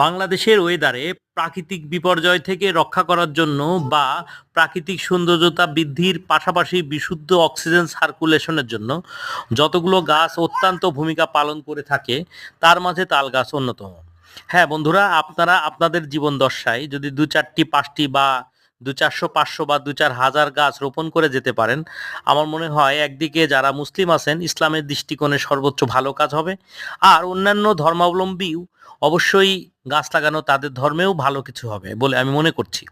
বাংলাদেশের ওয়েদারে প্রাকৃতিক বিপর্যয় থেকে রক্ষা করার জন্য বা প্রাকৃতিক সৌন্দর্যতা বৃদ্ধির পাশাপাশি বিশুদ্ধ অক্সিজেন সার্কুলেশনের জন্য যতগুলো গাছ অত্যন্ত ভূমিকা পালন করে থাকে, তার মাঝে তাল গাছ অন্যতম। হ্যাঁ বন্ধুরা, আপনারা আপনাদের জীবন দশায় যদি দু চারটি, পাঁচটি বা দু চারশো, পাঁচশো বা দু চার হাজার গাছ রোপণ করে যেতে পারেন। আমার মনে হয় একদিকে যারা মুসলিম আছেন, ইসলামের দৃষ্টিকোণে সর্বোচ্চ ভালো কাজ হবে। আর অন্যান্য ধর্মাবলম্বীও অবশ্যই গাছ লাগানো তাদের ধর্মেও ভালো কিছু হবে বলে আমি মনে করছি।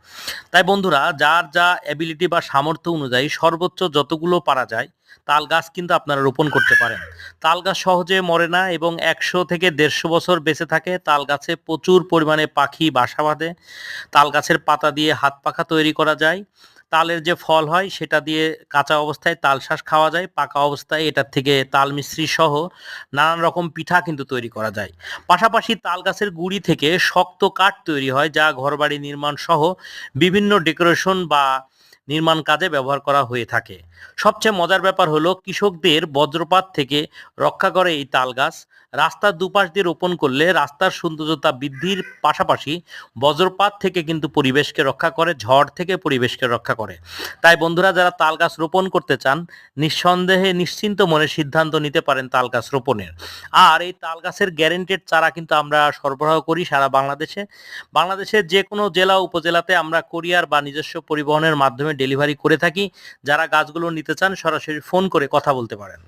তাই বন্ধুরা, যার যা অ্যাবিলিটি বা সামর্থ্য অনুযায়ী সর্বোচ্চ যতগুলো পারা যায়, তাল গাছ কিন্তু আপনারা রোপণ করতে পারেন। তাল গাছ সহজে মরে না এবং একশো থেকে দেড়শো বছর বেঁচে থাকে। তাল গাছে প্রচুর পরিমাণে পাখি বাসা বাঁধে। তাল গাছের পাতা দিয়ে হাত পাখা তৈরি করা যায়। তালের যে ফল হয়, সেটা দিয়ে কাঁচা অবস্থায় তাল শ্বাস খাওয়া যায়। পাকা অবস্থায় এটার থেকে তাল মিশ্রি সহ নানান রকম পিঠা কিন্তু তৈরি করা যায়। পাশাপাশি তাল গাছের গুড়ি থেকে শক্ত কাঠ তৈরি হয়, যা ঘরবাড়ি নির্মাণ সহ বিভিন্ন ডেকোরেশন বা নির্মাণ কাজে ব্যবহার করা হয়ে থাকে। সবচেয়ে মজার ব্যাপার হলো কৃষকদের বজ্রপাত থেকে রক্ষা করে এই তাল গাছ। রাস্তার দুপাশ দিয়ে রোপণ করলে রাস্তার সৌন্দর্যতা বৃদ্ধির পাশাপাশি বজ্রপাত থেকে কিন্তু পরিবেশকে রক্ষা করে, ঝড় থেকে পরিবেশকে রক্ষা করে। তাই বন্ধুরা, যারা তাল গাছ রোপণ করতে চান, নিঃসন্দেহে নিশ্চিন্ত মনে সিদ্ধান্ত নিতে পারেন তাল গাছ রোপণের। আর এই তাল গাছের গ্যারেন্টেড চারা কিন্তু আমরা সরবরাহ করি সারা বাংলাদেশে। বাংলাদেশের যে কোনো জেলা, উপজেলাতে আমরা কোরিয়ার বা নিজস্ব পরিবহনের মাধ্যমে ডেলিভারি করে থাকি। যারা গাছগুলো নিতে চান সরাসরি ফোন করে কথা বলতে পারেন।